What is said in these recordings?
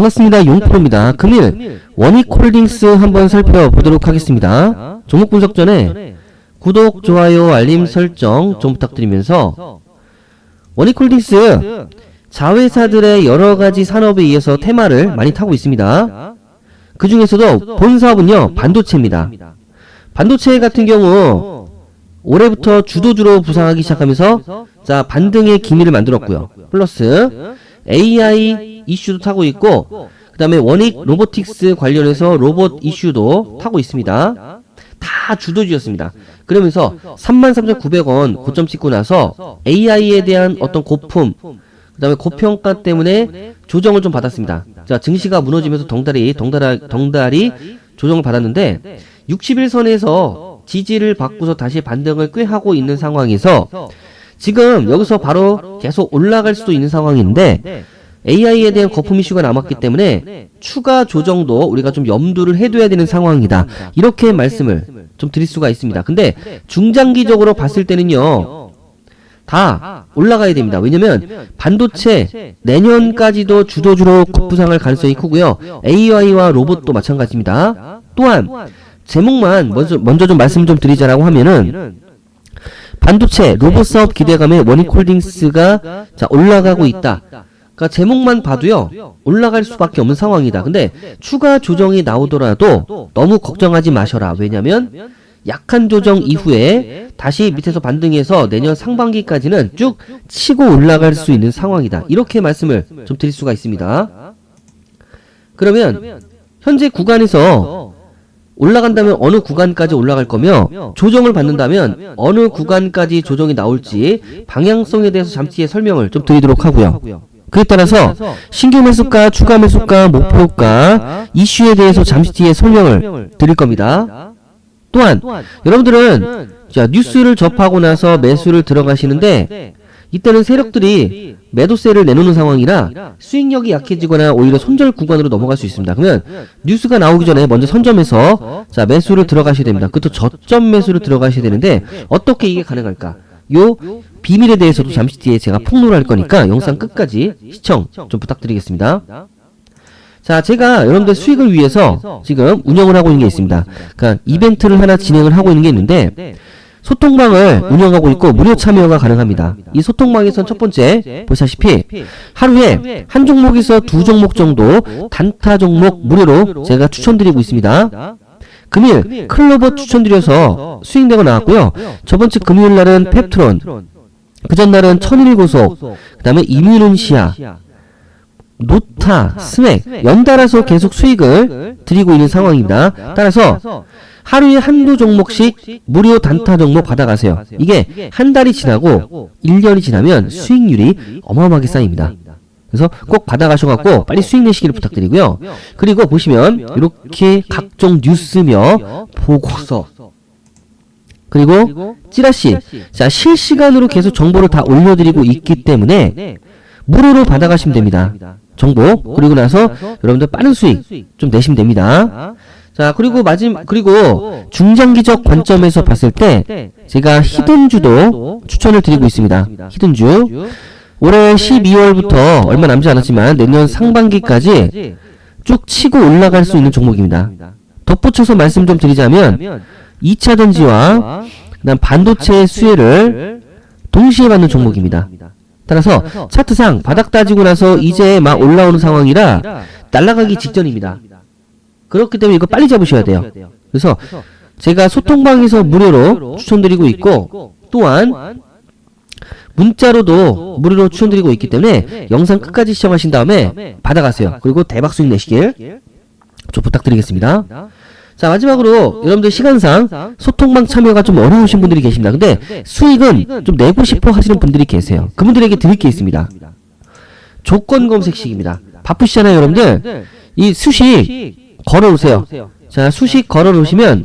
반갑습니다. 용프로입니다. 금일 원익홀딩스 한번 살펴보도록 하겠습니다. 종목 분석 전에 구독, 좋아요, 알림 설정 좀 부탁드리면서 원익홀딩스 자회사들의 여러 가지 산업에 의해서 테마를 많이 타고 있습니다. 그 중에서도 본 사업은요 반도체입니다. 반도체 같은 경우 올해부터 주도주로 부상하기 시작하면서 자 반등의 기미를 만들었고요. 플러스 AI 이슈도 타고 있고 그 다음에 원익 로보틱스 관련해서 로봇 이슈도 타고 있습니다. 다 주도주였습니다. 그러면서 33,900원 고점 찍고 나서 AI에 대한 어떤 고품 그 다음에 고평가 때문에 조정을 좀 받았습니다. 자, 증시가 무너지면서 덩달이, 덩달아, 덩달이 조정을 받았는데, 61선에서 지지를 받고서 다시 반등을 꽤 하고 있는 상황에서, 지금 여기서 바로 계속 올라갈 수도 있는 상황인데, AI에 대한 거품 이슈가 남았기 때문에 추가 조정도 우리가 좀 염두를 해둬야 되는 상황이다. 이렇게 말씀을 좀 드릴 수가 있습니다. 근데 중장기적으로 봤을 때는요, 다 올라가야 됩니다. 왜냐면 반도체 내년까지도 주도주로 급부상할 가능성이 크고요. AI와 로봇도 마찬가지입니다. 또한 제목만 먼저 먼저 좀 말씀 좀 드리자라고 하면은 반도체 로봇 사업 기대감에 원익홀딩스가 자 올라가고 있다. 그러니까 제목만 봐도요 올라갈 수밖에 없는 상황이다. 근데 추가 조정이 나오더라도 너무 걱정하지 마셔라. 왜냐면 약한 조정 이후에 다시 밑에서 반등해서 내년 상반기까지는 쭉 치고 올라갈 수 있는 상황이다. 이렇게 말씀을 좀 드릴 수가 있습니다. 그러면 현재 구간에서 올라간다면 어느 구간까지 올라갈 거며 조정을 받는다면 어느 구간까지 조정이 나올지 방향성에 대해서 잠시 설명을 좀 드리도록 하고요. 그에 따라서 신규 매수가, 추가 매수가, 목표가 이슈에 대해서 잠시 뒤에 설명을 드릴 겁니다. 또한 여러분들은 자 뉴스를 접하고 나서 매수를 들어가시는데 이때는 세력들이 매도세를 내놓는 상황이라 수익력이 약해지거나 오히려 손절 구간으로 넘어갈 수 있습니다. 그러면 뉴스가 나오기 전에 먼저 선점해서 자 매수를 들어가셔야 됩니다. 그것도 저점 매수를 들어가셔야 되는데 어떻게 이게 가능할까? 요 비밀에 대해서도 잠시 뒤에 제가 폭로할 거니까 영상 끝까지 시청 좀 부탁드리겠습니다. 자, 제가 여러분들 수익을 위해서 지금 운영을 하고 있는 게 있습니다. 그러니까 이벤트를 하나 진행을 하고 있는 게 있는데 소통방을 운영하고 있고 무료 참여가 가능합니다. 이 소통방에선 첫 번째 보시다시피 하루에 한 종목에서 두 종목 정도 단타 종목 무료로 제가 추천드리고 있습니다. 금일 클로버 추천드려서 수익내가 나왔고요. 저번 주 금요일 날은 펩트론, 그 전날은 천일 고속, 그 다음에 이뮤는시아, 노타, 스맥 연달아서 계속 수익을 드리고 있는 상황입니다. 따라서 하루에 한두 종목씩 무료 단타 종목 받아가세요. 이게 한 달이 지나고 1년이 지나면 수익률이 어마어마하게 쌓입니다. 그래서 꼭 받아가셔갖고 빨리 수익 내시기를 부탁드리고요. 그리고 보시면 이렇게 각종 뉴스며 보고서. 그리고 찌라시. 자 실시간으로 계속 정보를 다 올려드리고 있기 때문에 무료로 받아가시면 됩니다. 정보. 그리고 나서 여러분들 빠른 수익 좀 내시면 됩니다. 자 그리고 마지막 그리고 중장기적 관점에서 봤을 때 제가 히든주도 추천을 드리고 있습니다. 히든주 올해 12월부터 얼마 남지 않았지만 내년 상반기까지 쭉 치고 올라갈 수 있는 종목입니다. 덧붙여서 말씀 좀 드리자면 2차 전지와 그다음 반도체의 수혜를 동시에 받는 종목입니다. 따라서 차트상 바닥 따지고 나서 이제 막 올라오는 상황이라 날아가기 직전입니다. 그렇기 때문에 이거 빨리 잡으셔야 돼요. 그래서 제가 소통방에서 무료로 추천드리고 있고 또한 문자로도 무료로 추천드리고 있기 때문에 영상 끝까지 시청하신 다음에 받아가세요. 그리고 대박 수익 내시길 좀 부탁드리겠습니다. 자 마지막으로 여러분들 시간상 소통방 참여가 좀 어려우신 분들이 계십니다. 근데 수익은 좀 내고 싶어 하시는 분들이 계세요. 그분들에게 드릴 게 있습니다. 조건 검색식입니다. 바쁘시잖아요 여러분들. 이 수식 걸어오세요. 자 수식 걸어놓으시면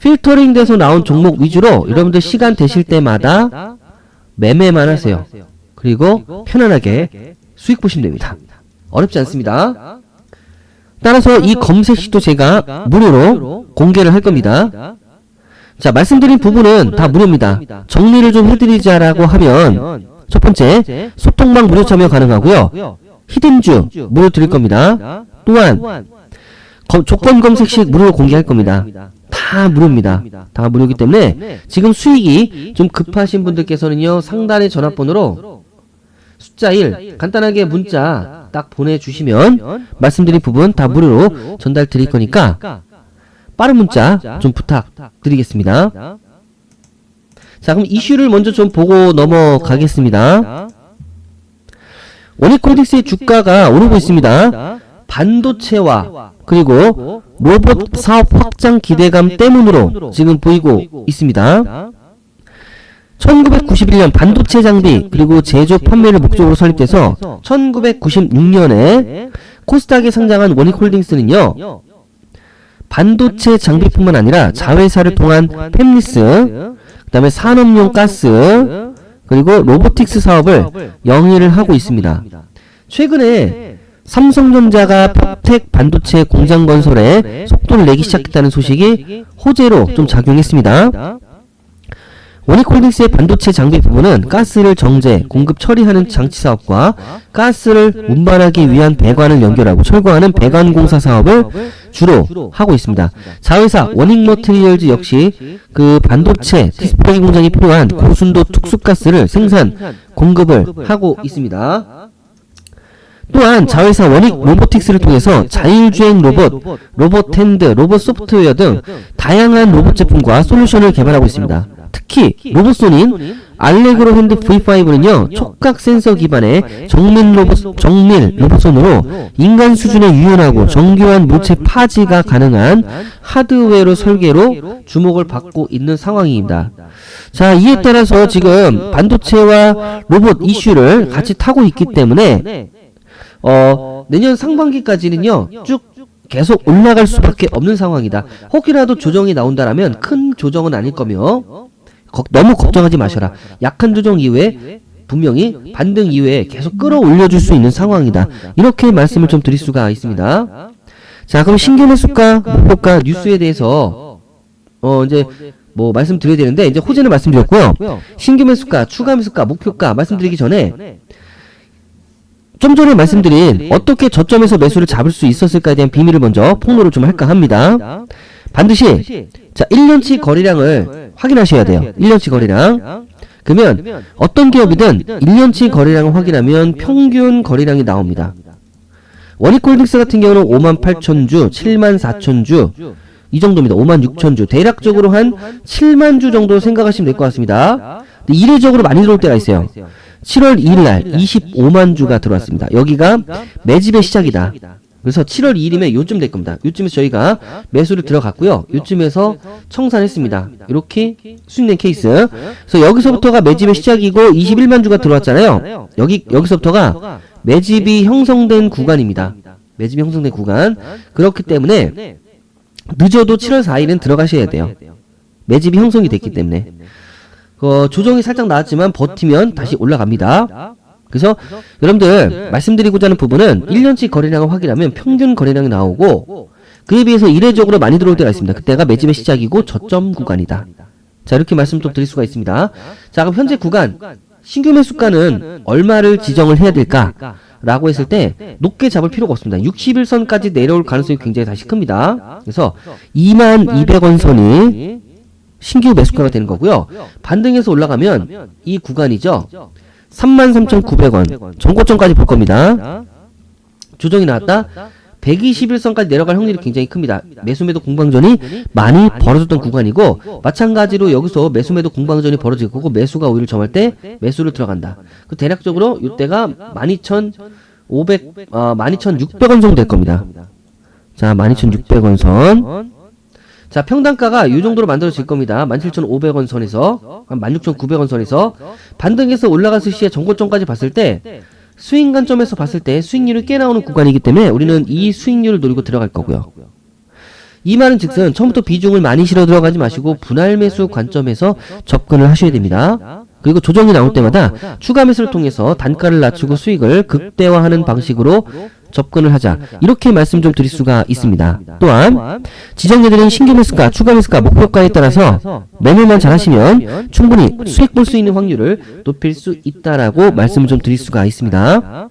필터링 돼서 나온 종목 위주로 여러분들 시간 되실 때마다 매매만 하세요. 그리고 편안하게 수익 보시면 됩니다. 어렵지 않습니다. 따라서 이 검색식도 제가 무료로 공개를 할 겁니다. 자, 말씀드린 부분은 다 무료입니다. 정리를 좀 해드리자라고 하면 첫 번째, 소통방 무료 참여 가능하고요. 히든주 무료 드릴 겁니다. 또한 검- 조건 검색 시 무료로 공개할 겁니다. 다 무료입니다. 다 무료이기 때문에 지금 수익이 좀 급하신 분들께서는요 상단의 전화번호로 숫자 1 간단하게 문자 딱 보내주시면 말씀드린 부분 다 무료로 전달 드릴 거니까 빠른 문자 좀 부탁드리겠습니다. 자 그럼 이슈를 먼저 좀 보고 넘어가겠습니다. 원익콜딩스의 주가가 오르고 있습니다. 반도체와 그리고 로봇 사업 확장 기대감 때문으로 지금 보이고 있습니다. 1991년 반도체 장비 그리고 제조 판매를 목적으로 설립돼서 1996년에 코스닥에 상장한 원익홀딩스는요 반도체 장비뿐만 아니라 자회사를 통한 팹리스 그 다음에 산업용 가스 그리고 로보틱스 사업을 영위를 하고 있습니다. 최근에 삼성전자가 평택 반도체 공장 건설에 속도를 내기 시작했다는 소식이 호재로 좀 작용했습니다. 원익홀딩스의 반도체 장비 부분은 가스를 정제, 공급 처리하는 장치 사업과 가스를 운반하기 위한 배관을 연결하고 철거하는 배관 공사 사업을 주로 하고 있습니다. 자회사 원익 머트리얼즈 역시 그 반도체 디스플레이 공장이 필요한 고순도 특수 가스를 생산, 공급을 하고 있습니다. 또한 자회사 원익 로보틱스를 통해서 자율주행 로봇, 로봇 핸드, 로봇 소프트웨어 등 다양한 로봇 제품과 솔루션을 개발하고 있습니다. 특히 로봇손인 알레그로 핸드 V5는요 촉각 센서 기반의 정밀 로봇 정밀 로봇손으로 인간 수준의 유연하고 정교한 물체 파지가 가능한 하드웨어 설계로 주목을 받고 있는 상황입니다. 자 이에 따라서 지금 반도체와 로봇 이슈를 같이 타고 있기 때문에 어, 내년 상반기까지는요, 쭉 계속 올라갈 수밖에 없는 상황이다. 혹이라도 조정이 나온다라면 큰 조정은 아닐 거며, 걱- 너무 걱정하지 마셔라. 약한 조정 이후에 분명히 반등 이후에 계속 끌어올려줄 수 있는 상황이다. 이렇게 말씀을 좀 드릴 수가 있습니다. 자, 그럼 신규 매수가, 목표가 뉴스에 대해서, 어, 이제, 뭐, 말씀드려야 되는데, 이제 호재는 말씀드렸고요. 신규 매수가, 추가 매수가, 목표가 말씀드리기 전에, 좀 전에 말씀드린 어떻게 저점에서 매수를 잡을 수 있었을까에 대한 비밀을 먼저 폭로를 좀 할까 합니다. 반드시 자 1년치 거래량을 확인하셔야 돼요. 1년치 거래량. 그러면 어떤 기업이든 1년치 거래량을 확인하면 평균 거래량이 나옵니다. 원익홀딩스 같은 경우는 5만 8천 주, 7만 4천 주, 이 정도입니다. 5만 6천 주. 대략적으로 한 7만 주 정도 생각하시면 될 것 같습니다. 이례적으로 많이 들어올 때가 있어요. 7월 2일 날 25만 주가 들어왔습니다. 여기가 매집의 시작이다. 그래서 7월 2일이면 요쯤 될 겁니다. 요쯤에서 저희가 매수를 들어갔고요. 요쯤에서 청산했습니다. 이렇게 수익낸 케이스. 그래서 여기서부터가 매집의 시작이고 21만 주가 들어왔잖아요. 여기 여기서부터가 매집이 형성된 구간입니다. 매집이 형성된 구간. 그렇기 때문에 늦어도 7월 4일은 들어가셔야 돼요. 매집이 형성이 됐기 때문에. 어, 조정이 살짝 나왔지만 버티면 다시 올라갑니다. 그래서 여러분들 말씀드리고자 하는 부분은 1년치 거래량을 확인하면 평균 거래량이 나오고 그에 비해서 이례적으로 많이 들어올 때가 있습니다. 그때가 매집의 시작이고 저점 구간이다. 자 이렇게 말씀 좀 드릴 수가 있습니다. 자 그럼 현재 구간 신규 매수가는 얼마를 지정을 해야 될까? 라고 했을 때 높게 잡을 필요가 없습니다. 61선까지 내려올 가능성이 굉장히 다시 큽니다. 그래서 2만 200원 선이 신규 매수가가 되는 거고요. 반등해서 올라가면 이 구간이죠. 33,900원 전고점까지 볼 겁니다. 조정이 나왔다. 121선까지 내려갈 확률이 굉장히 큽니다. 매수매도 공방전이 많이 벌어졌던 구간이고 마찬가지로 여기서 매수매도 공방전이 벌어질 거고 매수가 오히려 점할 때 매수를 들어간다. 그 대략적으로 이때가 12,500, 어, 12,600원 정도 될 겁니다. 자, 12,600원 선. 자, 평단가가 이 정도로 만들어질 겁니다. 17,500원 선에서, 한 16,900원 선에서, 반등해서 올라갔을 시에 정고점까지 봤을 때, 수익 관점에서 봤을 때 수익률이 꽤 나오는 구간이기 때문에 우리는 이 수익률을 노리고 들어갈 거고요. 이 말은 즉슨 처음부터 비중을 많이 실어 들어가지 마시고 분할 매수 관점에서 접근을 하셔야 됩니다. 그리고 조정이 나올 때마다 추가 매수를 통해서 단가를 낮추고 수익을 극대화하는 방식으로 접근을 하자. 이렇게 말씀 좀 드릴 수가 있습니다. 또한 지정해드린 신규 매수가, 추가 매수가, 목표가에 따라서 매매만 잘하시면 충분히 수익 볼 수 있는 확률을 높일 수 있다라고 말씀을 좀 드릴 수가 있습니다.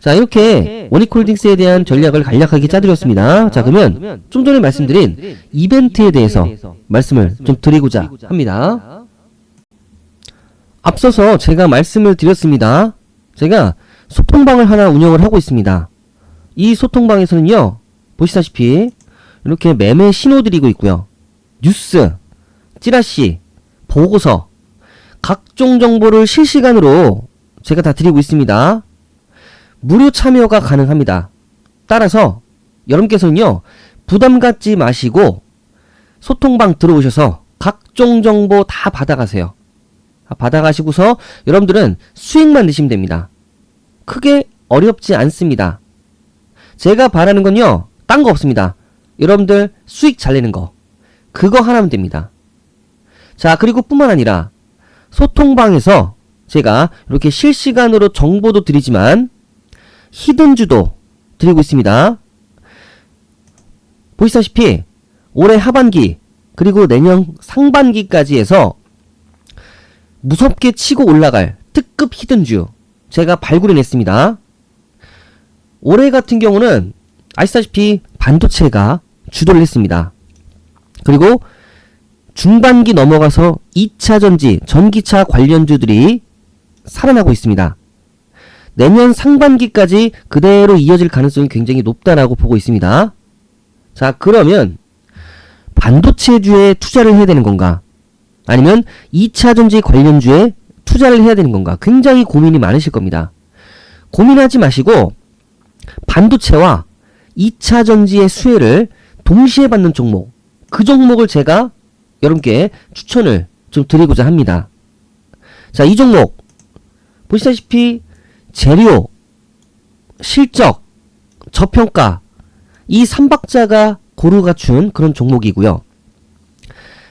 자, 이렇게 원익홀딩스에 대한 전략을 간략하게 짜드렸습니다. 자, 그러면 좀 전에 말씀드린 이벤트에 대해서 말씀을 좀 드리고자 합니다. 앞서서 제가 말씀을 드렸습니다. 제가 소통방을 하나 운영을 하고 있습니다. 이 소통방에서는요, 보시다시피 이렇게 매매 신호 드리고 있고요. 뉴스, 찌라시, 보고서, 각종 정보를 실시간으로 제가 다 드리고 있습니다. 무료 참여가 가능합니다. 따라서 여러분께서는요, 부담 갖지 마시고 소통방 들어오셔서 각종 정보 다 받아가세요. 아, 받아가시고서 여러분들은 수익만 내시면 됩니다. 크게 어렵지 않습니다. 제가 바라는 건요, 딴 거 없습니다. 여러분들 수익 잘 내는 거. 그거 하나면 됩니다. 자, 그리고 뿐만 아니라 소통방에서 제가 이렇게 실시간으로 정보도 드리지만 히든주도 드리고 있습니다. 보시다시피 올해 하반기 그리고 내년 상반기까지 해서 무섭게 치고 올라갈 특급 히든주 제가 발굴해냈습니다. 올해 같은 경우는 아시다시피 반도체가 주도를 했습니다. 그리고 중반기 넘어가서 2차 전지, 전기차 관련주들이 살아나고 있습니다. 내년 상반기까지 그대로 이어질 가능성이 굉장히 높다라고 보고 있습니다. 자, 그러면 반도체주에 투자를 해야 되는 건가? 아니면 2차 전지 관련주에 투자를 해야 되는 건가? 굉장히 고민이 많으실 겁니다. 고민하지 마시고 반도체와 2차 전지의 수혜를 동시에 받는 종목, 그 종목을 제가 여러분께 추천을 좀 드리고자 합니다. 자, 이 종목 보시다시피 재료, 실적, 저평가 이 삼박자가 고루 갖춘 그런 종목이고요.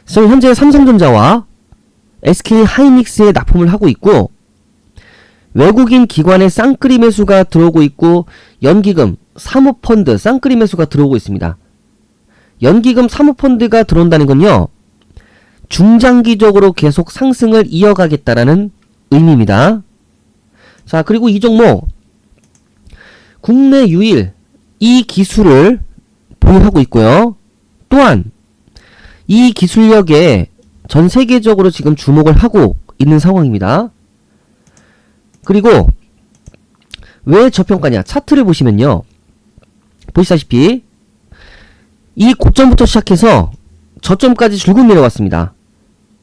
그래서 현재 삼성전자와 SK 하이닉스에 납품을 하고 있고 외국인 기관의 쌍끌이 매수가 들어오고 있고 연기금, 사모펀드 쌍끌이 매수가 들어오고 있습니다. 연기금 사모펀드가 들어온다는 건요. 중장기적으로 계속 상승을 이어가겠다라는 의미입니다. 자, 그리고 이 종목 국내 유일 이 기술을 보유하고 있고요. 또한 이 기술력에 전 세계적으로 지금 주목을 하고 있는 상황입니다. 그리고 왜 저평가냐? 차트를 보시면요. 보시다시피 이 고점부터 시작해서 저점까지 줄곧 내려왔습니다.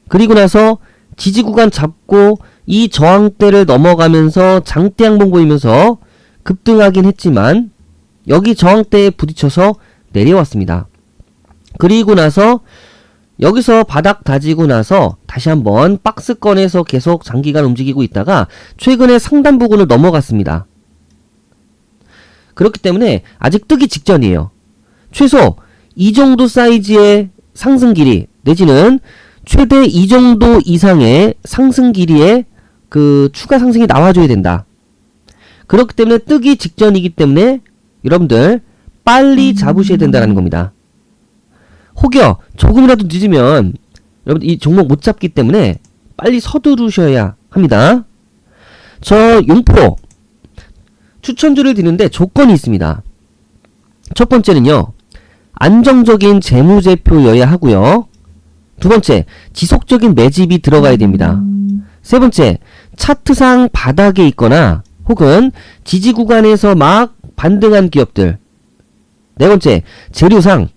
그리고 나서 지지 구간 잡고 이 저항대를 넘어가면서 장대 양봉 보이면서 급등하긴 했지만 여기 저항대에 부딪혀서 내려왔습니다. 그리고 나서 여기서 바닥 다지고 나서 다시 한번 박스권에서 계속 장기간 움직이고 있다가 최근에 상단 부근을 넘어갔습니다. 그렇기 때문에 아직 뜨기 직전이에요. 최소 이 정도 사이즈의 상승 길이 내지는 최대 이 정도 이상의 상승 길이의 그 추가 상승이 나와줘야 된다. 그렇기 때문에 뜨기 직전이기 때문에 여러분들 빨리 잡으셔야 된다는 겁니다. 혹여 조금이라도 늦으면 여러분 이 종목 못 잡기 때문에 빨리 서두르셔야 합니다. 저 용포 추천주를 드리는데 조건이 있습니다. 첫 번째는요. 안정적인 재무제표여야 하고요. 두 번째, 지속적인 매집이 들어가야 됩니다. 세 번째, 차트상 바닥에 있거나 혹은 지지 구간에서 막 반등한 기업들. 네 번째, 재료상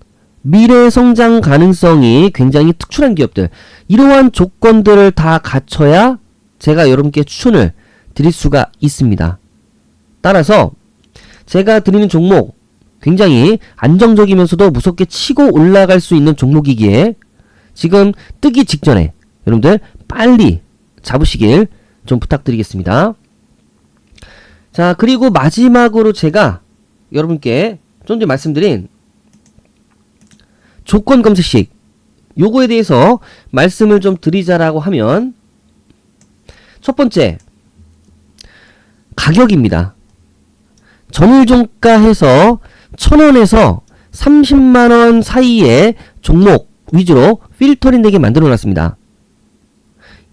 미래 성장 가능성이 굉장히 특출한 기업들. 이러한 조건들을 다 갖춰야 제가 여러분께 추천을 드릴 수가 있습니다. 따라서 제가 드리는 종목 굉장히 안정적이면서도 무섭게 치고 올라갈 수 있는 종목이기에 지금 뜨기 직전에 여러분들 빨리 잡으시길 좀 부탁드리겠습니다. 자, 그리고 마지막으로 제가 여러분께 좀 전에 말씀드린 조건 검색식 요거에 대해서 말씀을 좀 드리자라고 하면 첫 번째 가격입니다. 전일종가해서 1000원에서 30만원 사이의 종목 위주로 필터링 되게 만들어 놨습니다.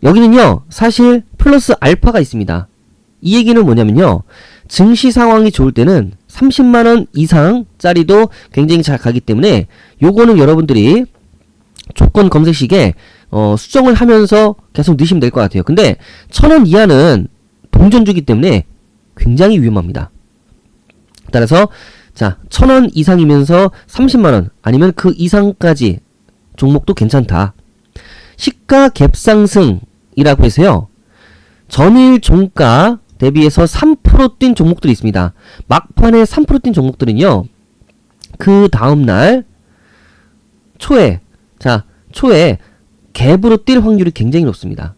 여기는요, 사실 플러스 알파가 있습니다. 이 얘기는 뭐냐면요. 증시 상황이 좋을 때는 30만원 이상짜리도 굉장히 잘 가기 때문에 요거는 여러분들이 조건 검색식에 어, 수정을 하면서 계속 넣으시면 될 것 같아요. 근데 천 원 이하는 동전주기 때문에 굉장히 위험합니다. 따라서 자, 천 원 이상이면서 30만 원 아니면 그 이상까지 종목도 괜찮다. 시가 갭 상승이라고 해서요. 전일 종가 대비해서 3%뛴 종목들이 있습니다. 막판에 3%뛴 종목들은요. 그 다음 날 초에 자, 초에 갭으로 뛸 확률이 굉장히 높습니다.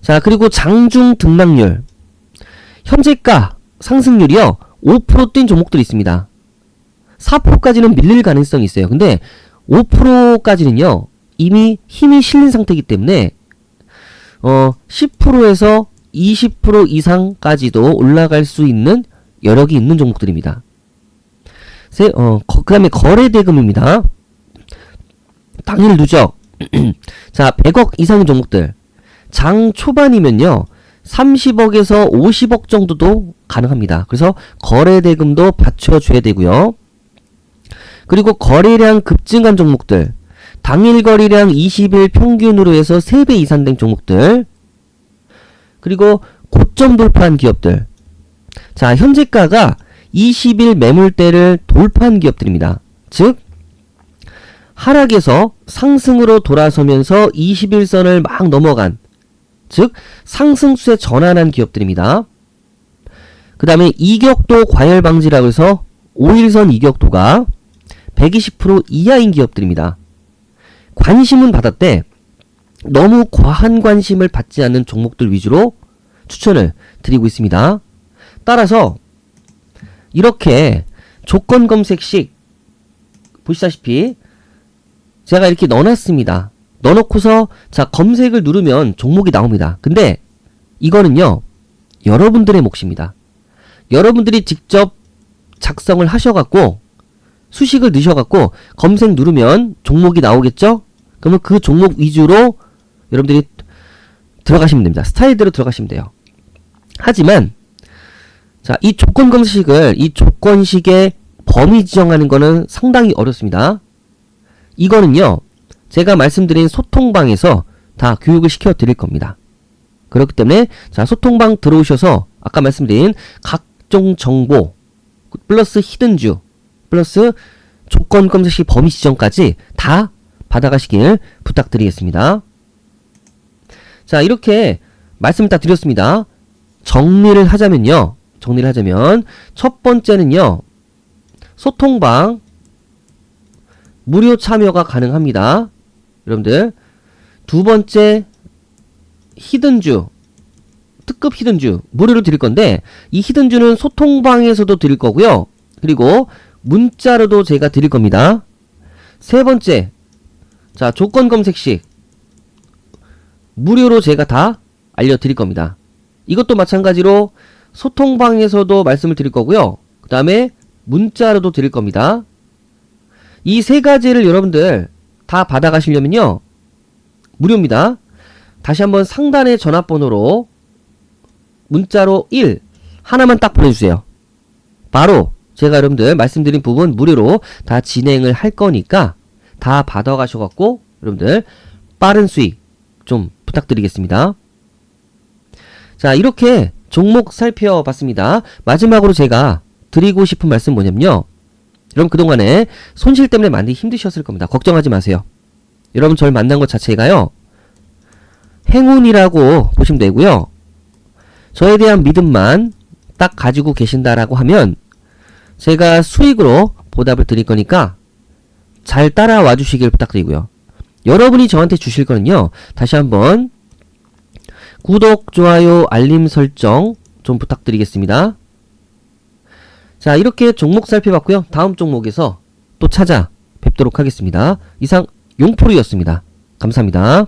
자, 그리고 장중 등락률. 현재가 상승률이요. 5%뛴 종목들이 있습니다. 4%까지는 밀릴 가능성이 있어요. 근데 5%까지는요. 이미 힘이 실린 상태이기 때문에 어 10%에서 20% 이상까지도 올라갈 수 있는 여력이 있는 종목들입니다. 세, 어, 그 다음에 거래 대금입니다. 당일 누적. 자, 100억 이상의 종목들. 장 초반이면요. 30억에서 50억 정도도 가능합니다. 그래서 거래 대금도 받쳐줘야 되고요. 그리고 거래량 급증한 종목들. 당일 거래량 20일 평균으로 해서 3배 이상 된 종목들. 그리고 고점 돌파한 기업들. 자, 현재가가 20일 매물대를 돌파한 기업들입니다. 즉, 하락에서 상승으로 돌아서면서 21선을 막 넘어간, 즉, 상승수에 전환한 기업들입니다. 그 다음에 이격도 과열 방지라고 해서 5일선 이격도가 120% 이하인 기업들입니다. 관심은 받았대. 너무 과한 관심을 받지 않는 종목들 위주로 추천을 드리고 있습니다. 따라서 이렇게 조건 검색식 보시다시피 제가 이렇게 넣어놨습니다. 넣어놓고서 자 검색을 누르면 종목이 나옵니다. 근데 이거는요 여러분들의 몫입니다. 여러분들이 직접 작성을 하셔갖고 수식을 넣으셔갖고 검색 누르면 종목이 나오겠죠? 그러면 그 종목 위주로 여러분들이 들어가시면 됩니다. 스타일대로 들어가시면 돼요. 하지만 자, 이 조건 검색을 이 조건식의 범위 지정하는 거는 상당히 어렵습니다. 이거는요. 제가 말씀드린 소통방에서 다 교육을 시켜 드릴 겁니다. 그렇기 때문에 자, 소통방 들어오셔서 아까 말씀드린 각종 정보 플러스 히든주 플러스 조건 검색식 범위 지정까지 다 받아가시길 부탁드리겠습니다. 자, 이렇게 말씀을 다 드렸습니다. 정리를 하자면요. 정리를 하자면 첫 번째는요. 소통방 무료 참여가 가능합니다. 여러분들 두 번째 히든주 특급 히든주 무료로 드릴 건데 이 히든주는 소통방에서도 드릴 거고요. 그리고 문자로도 제가 드릴 겁니다. 세 번째 자 조건 검색식 무료로 제가 다 알려드릴 겁니다. 이것도 마찬가지로 소통방에서도 말씀을 드릴 거고요. 그 다음에 문자로도 드릴 겁니다. 이 세 가지를 여러분들 다 받아가시려면요. 무료입니다. 다시 한번 상단의 전화번호로 문자로 1 하나만 딱 보내주세요. 바로 제가 여러분들 말씀드린 부분 무료로 다 진행을 할 거니까 다 받아가셔갖고 여러분들 빠른 수익 좀 부탁드리겠습니다. 자 이렇게 종목 살펴봤습니다. 마지막으로 제가 드리고 싶은 말씀 뭐냐면요. 여러분 그동안에 손실 때문에 많이 힘드셨을 겁니다. 걱정하지 마세요. 여러분 저를 만난 것 자체가요. 행운이라고 보시면 되고요. 저에 대한 믿음만 딱 가지고 계신다라고 하면 제가 수익으로 보답을 드릴 거니까 잘 따라와 주시길 부탁드리고요. 여러분이 저한테 주실 거는요. 다시 한번 구독, 좋아요, 알림 설정 좀 부탁드리겠습니다. 자, 이렇게 종목 살펴봤고요. 다음 종목에서 또 찾아 뵙도록 하겠습니다. 이상 용포리였습니다. 감사합니다.